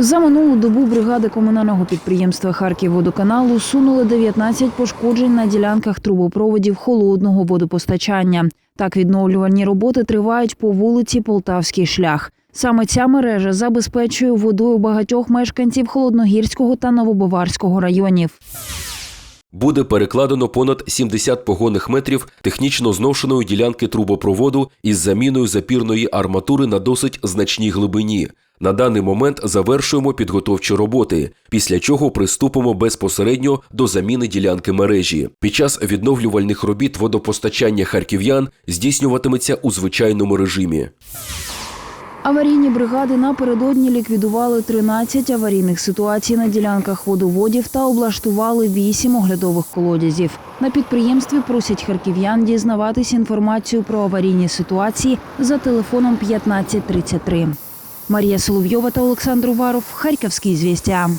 За минулу добу бригади комунального підприємства Харківводоканал усунули 19 пошкоджень на ділянках трубопроводів холодного водопостачання. Так відновлювальні роботи тривають по вулиці Полтавський шлях. Саме ця мережа забезпечує водою багатьох мешканців Холодногірського та Новобаварського районів. Буде перекладено понад 70 погонних метрів технічно зношеної ділянки трубопроводу із заміною запірної арматури на досить значній глибині. На даний момент завершуємо підготовчі роботи, після чого приступимо безпосередньо до заміни ділянки мережі. Під час відновлювальних робіт водопостачання харків'ян здійснюватиметься у звичайному режимі. Аварійні бригади напередодні ліквідували 13 аварійних ситуацій на ділянках водоводів та облаштували 8 оглядових колодязів. На підприємстві просять харків'ян дізнаватись інформацію про аварійні ситуації за телефоном 1533. Марія Соловйова та Олександр Уваров. Харьковские известия.